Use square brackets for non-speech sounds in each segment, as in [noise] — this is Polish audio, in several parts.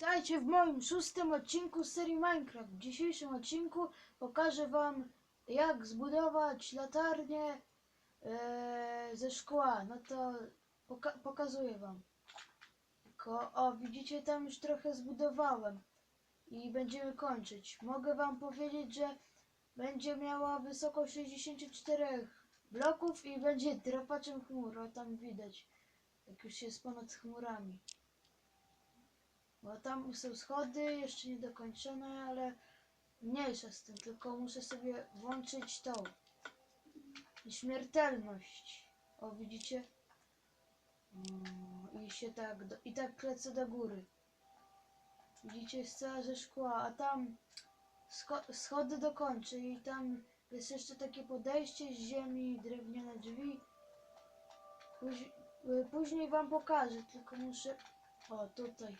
Witajcie w moim szóstym odcinku z serii Minecraft. W dzisiejszym odcinku pokażę wam jak zbudować latarnię e, ze szkła. No to poka pokazuję wam. Tylko, o widzicie tam już trochę zbudowałem i będziemy kończyć. Mogę wam powiedzieć, że będzie miała wysokość 64 bloków i będzie drapaczem chmur. O tam widać, jak już jest ponad chmurami. Bo tam są schody, jeszcze nie dokończone, ale mniejsza z tym, tylko muszę sobie włączyć tą śmiertelność. O, widzicie? Mm, I się tak, do, i tak lecę do góry. Widzicie, jest cała ze szkła, a tam scho schody dokończę i tam jest jeszcze takie podejście z ziemi, drewniane drzwi. Póź y, później wam pokażę, tylko muszę... O, tutaj.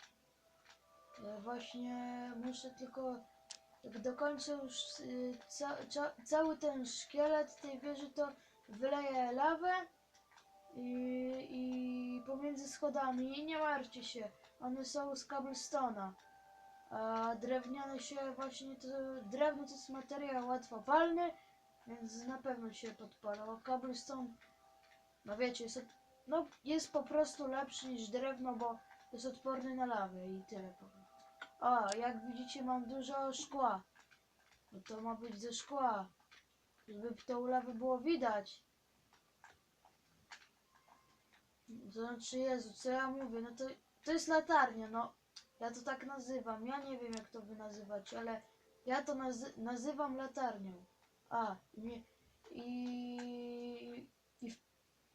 Ja właśnie muszę tylko, jak dokończę już y, ca, ca, cały ten szkielet tej wieży, to wyleję lawę i, i pomiędzy schodami i nie martwcie się, one są z cobblestone'a. A drewniane się właśnie, to drewno to jest materiał łatwopalny, więc na pewno się podpala. A cobblestone, no wiecie, jest, no, jest po prostu lepszy niż drewno, bo jest odporny na lawę i tyle powiem. O, jak widzicie mam dużo szkła. No to ma być ze szkła. Żeby tą lawę było widać. To znaczy, Jezu, co ja mówię? No to, to jest latarnia, no. Ja to tak nazywam. Ja nie wiem, jak to wy nazywacie, ale ja to nazy nazywam latarnią. A, nie- i, i,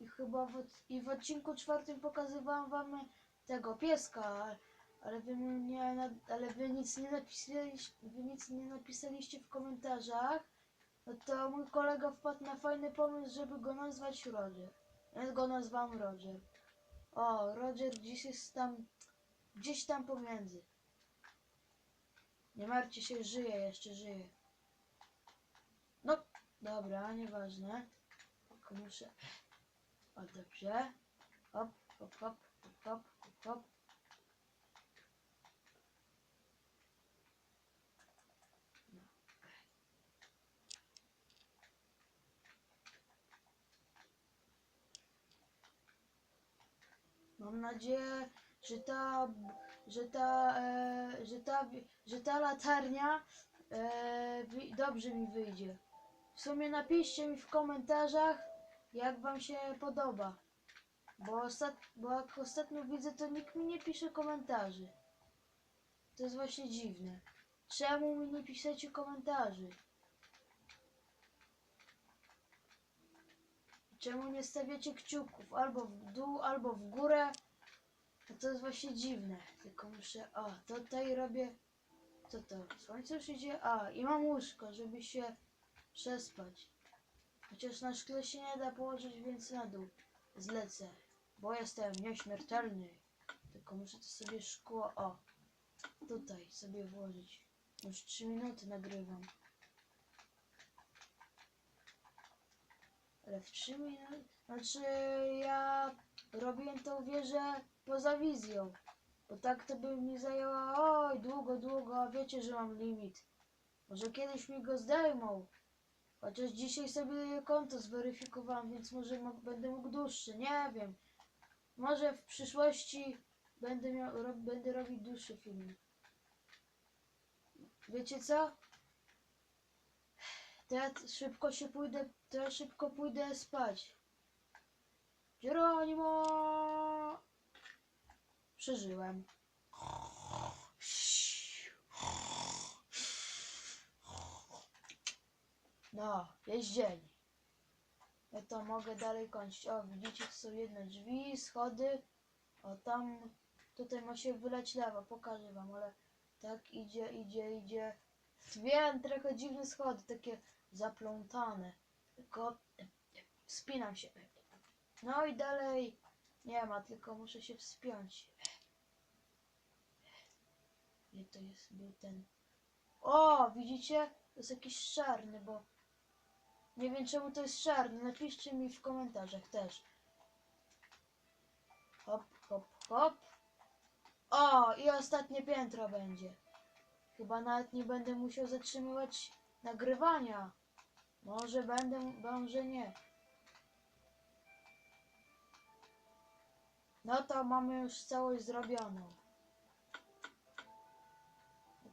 i chyba w, i w odcinku czwartym pokazywałam wam tego pieska, ale wy nie, ale wy nic nie napisaliście, wy nic nie napisaliście w komentarzach. No to mój kolega wpadł na fajny pomysł, żeby go nazwać Roger. Ja go nazwałam Roger. O, Roger gdzieś jest tam, gdzieś tam pomiędzy. Nie martwcie się, żyje jeszcze, żyje. No, dobra, nieważne. Tylko muszę... O, dobrze. Hop, hop, hop, hop, hop, hop, Mam nadzieję, że ta, że ta, e, że ta, że ta latarnia e, dobrze mi wyjdzie. W sumie napiszcie mi w komentarzach, jak wam się podoba. Bo, ostat, bo jak ostatnio widzę, to nikt mi nie pisze komentarzy. To jest właśnie dziwne. Czemu mi nie piszecie komentarzy? Czemu nie stawiacie kciuków albo w dół, albo w górę? To jest właśnie dziwne. Tylko muszę. O, tutaj robię. Co to? Słońce już idzie? A, i mam łóżko, żeby się przespać. Chociaż na szkle się nie da położyć, więc na dół zlecę. Bo jestem nieśmiertelny. Tylko muszę to sobie szkło. O, tutaj sobie włożyć. Już 3 minuty nagrywam. W 3 minuty. Znaczy, ja robiłem tą wieżę poza wizją. Bo tak to by mi zajęło oj długo, długo, a wiecie, że mam limit. Może kiedyś mi go zdejmą. Chociaż dzisiaj sobie konto zweryfikowałam, więc może mo- będę mógł dłuższy, nie wiem. Może w przyszłości będę, miał, będę robić dłuższy film. Wiecie co? To ja t- szybko się pójdę, ja szybko pójdę spać. Geronimo! Przeżyłem. No, jest dzień. Ja to mogę dalej kończyć. O, widzicie, to są jedne drzwi, schody. O, tam, tutaj ma się wylać lawa, pokażę wam, ale tak idzie, idzie, idzie. Wiem, trochę dziwne schody, takie zaplątane. Tylko wspinam się. No i dalej nie ma, tylko muszę się wspiąć. Gdzie to jest, był ten... O, widzicie? To jest jakiś czarny, bo... Nie wiem czemu to jest czarny, napiszcie mi w komentarzach też. Hop, hop, hop. O, i ostatnie piętro będzie. Chyba nawet nie będę musiał zatrzymywać nagrywania. Może będę, może nie. No to mamy już całość zrobioną.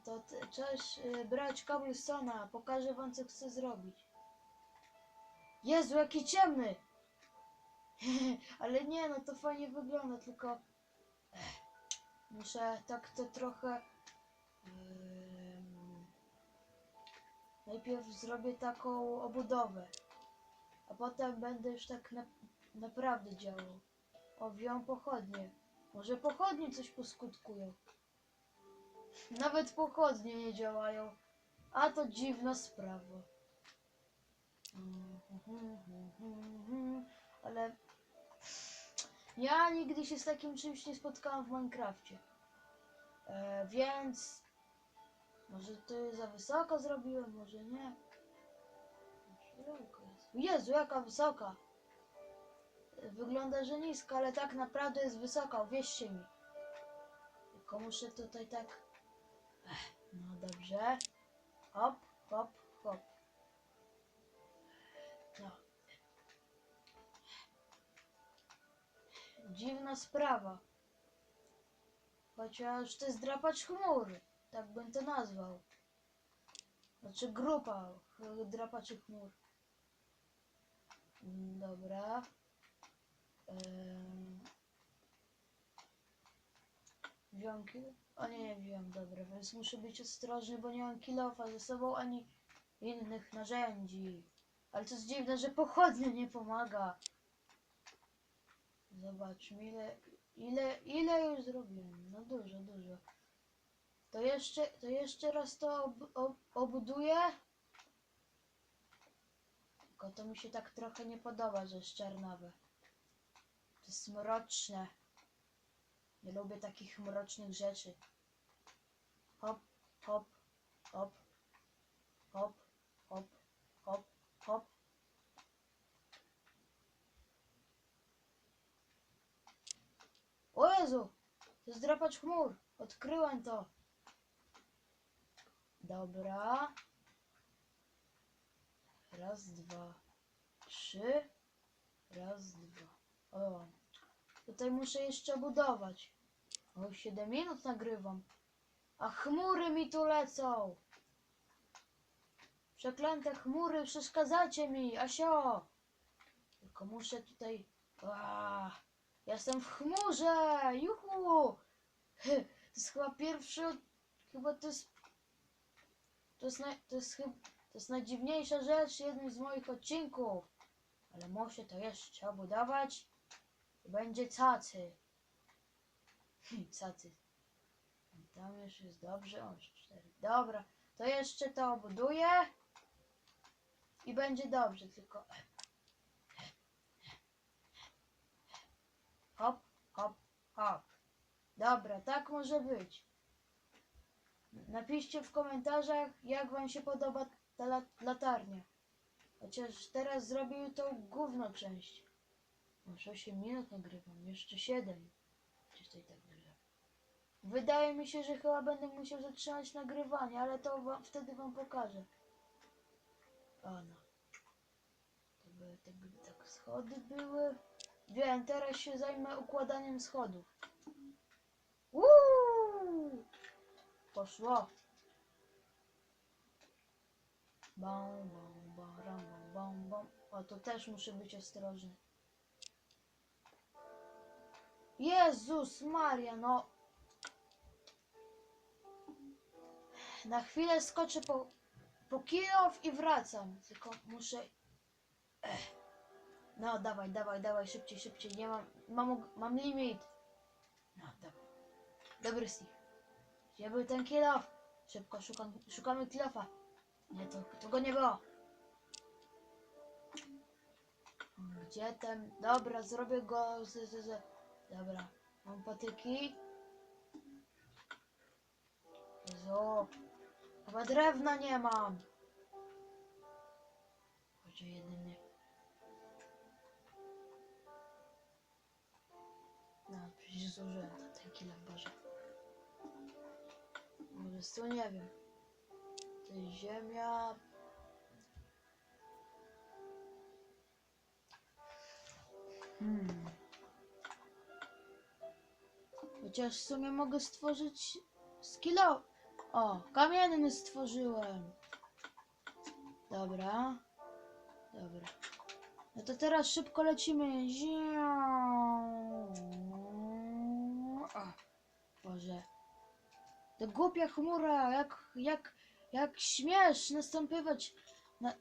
To cześć, y, brać Cobblestone'a. Pokażę wam co chcę zrobić. Jezu, jaki ciemny! [laughs] Ale nie, no to fajnie wygląda, tylko Ech, muszę tak to trochę. Najpierw zrobię taką obudowę, a potem będę już tak na, naprawdę działał. O, wziąłem pochodnie. Może pochodnie coś poskutkują. Nawet pochodnie nie działają. A to dziwna sprawa. Ale ja nigdy się z takim czymś nie spotkałam w Minecrafcie. E, więc może to za wysoko zrobiłem, może nie. Jezu, jaka wysoka! Wygląda, że niska, ale tak naprawdę jest wysoka, uwierzcie mi. Tylko muszę tutaj tak... Ech, no dobrze. Hop, hop, hop. No. Dziwna sprawa. Chociaż to jest drapacz chmur. Tak bym to nazwał. Znaczy grupa drapaczy chmur. Mm, Dobra. Ehm. Wziąłem kilo? O nie, nie wziąłem, dobra, więc muszę być ostrożny, bo nie mam kilofa ze sobą ani innych narzędzi. Ale to jest dziwne, że pochodnia nie pomaga. Zobaczmy ile, ile, ile już zrobiłem. No dużo, dużo. To jeszcze, to jeszcze raz to ob, ob, obuduję. Tylko to mi się tak trochę nie podoba, że jest czarnawe. To jest mroczne. Nie lubię takich mrocznych rzeczy. Hop, hop, hop, hop, hop, hop, hop. O Jezu! To jest drapacz chmur. Odkryłem to. Dobra. Raz, dwa, trzy. Raz, dwa. O. Tutaj muszę jeszcze budować. O, 7 minut nagrywam. A chmury mi tu lecą. Przeklęte chmury, przeszkadzacie mi, Asio. Tylko muszę tutaj... Ua, jestem w chmurze, juhu. To jest chyba pierwszy... Chyba to jest... To jest, to jest chyba... To jest najdziwniejsza rzecz, jeden z moich odcinków. Ale muszę to jeszcze obudować. I będzie cacy. cacy. Tam już jest dobrze. O, już cztery. Dobra, to jeszcze to obuduję. I będzie dobrze, tylko. Hop, hop, hop. Dobra, tak może być. Napiszcie w komentarzach, jak wam się podoba ta la latarnia. Chociaż teraz zrobił tą gówno część. Już 8 minut nagrywam, jeszcze 7. Gdzieś to i tak. Wydaje mi się, że chyba będę musiał zatrzymać nagrywanie, ale to wam, wtedy wam pokażę. O no. To były tak, tak schody były. Wiem, teraz się zajmę układaniem schodów. Uuu! Poszło. Bam, bam, baram, bam, bam, bam. O, to też muszę być ostrożny. Jezus Maria, no. Na chwilę skoczę po, po kilof i wracam. Tylko muszę... Ech. No, dawaj, dawaj, dawaj, szybciej, szybciej. Nie mam, mam, mam limit. No, dobra. Dobry Steve. Gdzie był ten kilof? Szybko szukam, szukamy kilofa. Nie, to, to go nie było. Gdzie ten? Dobra, zrobię go z, z, z. Dobra, mam patyki. Jezu, chyba drewna nie mam. Chodź o jednym nie. No, przecież zużyłem ten kilo, Boże. Po prostu nie wiem. To jest ziemia. Hmm. Chociaż w sumie mogę stworzyć skillo. O, kamienny stworzyłem. Dobra. Dobra. No to teraz szybko lecimy. Ziu. O, Boże. To głupia chmura, jak, jak, jak śmiesz następować na,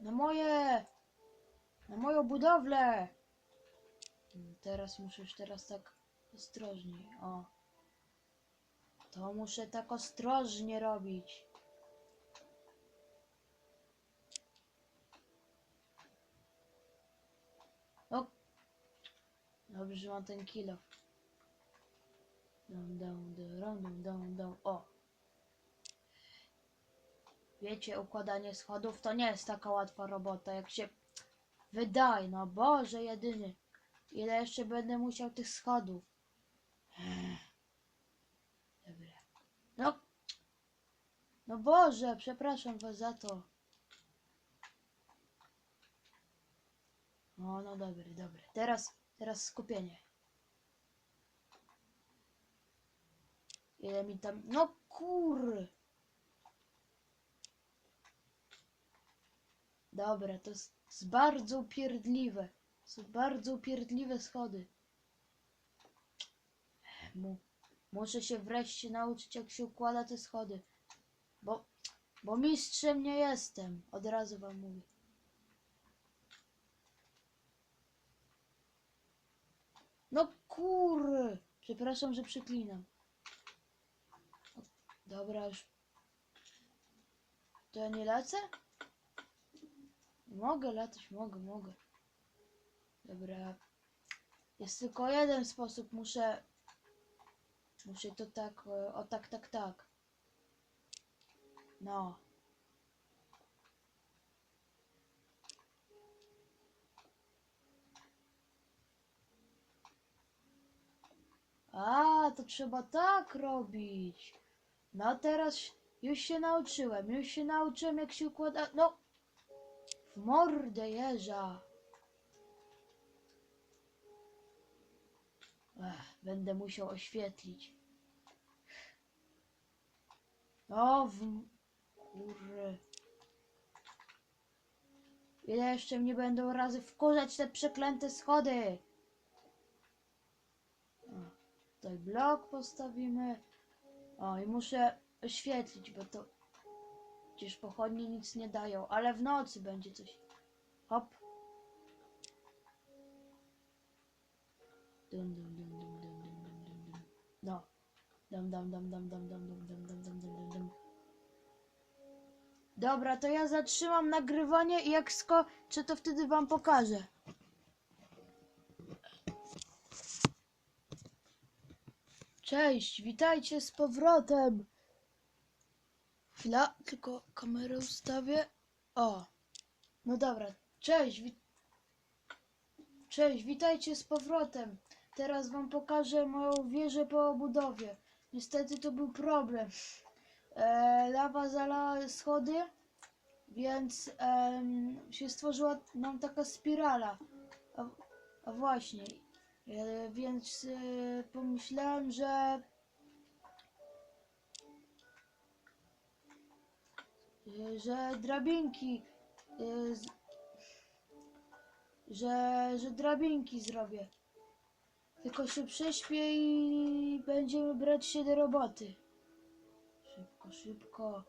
na moje, na moją budowlę. Teraz muszę już teraz tak ostrożniej, o. To muszę tak ostrożnie robić. O! Dobrze, mam ten kilo. Dum, dum, dum, dum, dum. O! Wiecie, układanie schodów to nie jest taka łatwa robota, jak się wydaje. No Boże, jedyny. Ile jeszcze będę musiał tych schodów? [sighs] Dobra. No. No Boże, przepraszam was za to. O, no dobry, dobry. Teraz, teraz skupienie. Ile mi tam... No kur... Dobra, to jest, bardzo upierdliwe. Są bardzo upierdliwe schody. Mu, muszę się wreszcie nauczyć, jak się układa te schody. Bo, bo mistrzem nie jestem. Od razu wam mówię. No kur... Przepraszam, że przeklinam. Dobra, już. To ja nie lecę? Mogę latać, mogę, mogę. Dobra. Jest tylko jeden sposób, muszę... Muszę to tak, e, o tak, tak, tak. No. A, to trzeba tak robić. No teraz już się nauczyłem, już się nauczyłem jak się układa... No! W mordę jeża. Ech, będę musiał oświetlić. O, w... Kurry. Ile jeszcze mnie będą razy wkurzać te przeklęte schody? Tutaj blok postawimy. O, i muszę oświetlić, bo to... Przecież pochodnie nic nie dają, ale w nocy będzie coś. Hop. Dum, dum, dum, dum, dum, dum, dum, dum, dum. No. Dum, dum, dum, dum, dum, dum, dum, dum, dum, dum, dum, dum. Dobra, to ja zatrzymam nagrywanie i jak skoczę, to wtedy wam pokażę. Cześć, witajcie z powrotem. Chwila, tylko kamerę ustawię. O, no dobra, cześć, cześć, witajcie z powrotem. Teraz wam pokażę moją wieżę po obudowie. Niestety to był problem. E, lawa zalała schody, więc się stworzyła nam taka spirala. A, a właśnie, więc e, pomyślałem, że e, że drabinki e, że, że drabinki zrobię. Tylko się prześpię i będziemy brać się do roboty. Szybko, szybko.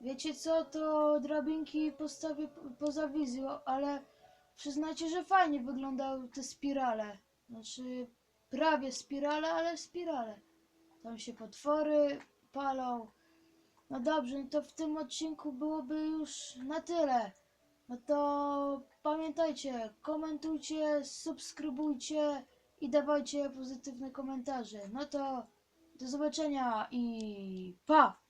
Wiecie co, to drabinki postawię po- poza wizją, ale przyznajcie, że fajnie wyglądały te spirale. Znaczy, prawie spirale, ale spirale. Tam się potwory palą. No dobrze, no to w tym odcinku byłoby już na tyle. No to pamiętajcie, komentujcie, subskrybujcie i dawajcie pozytywne komentarze. No to do zobaczenia i pa!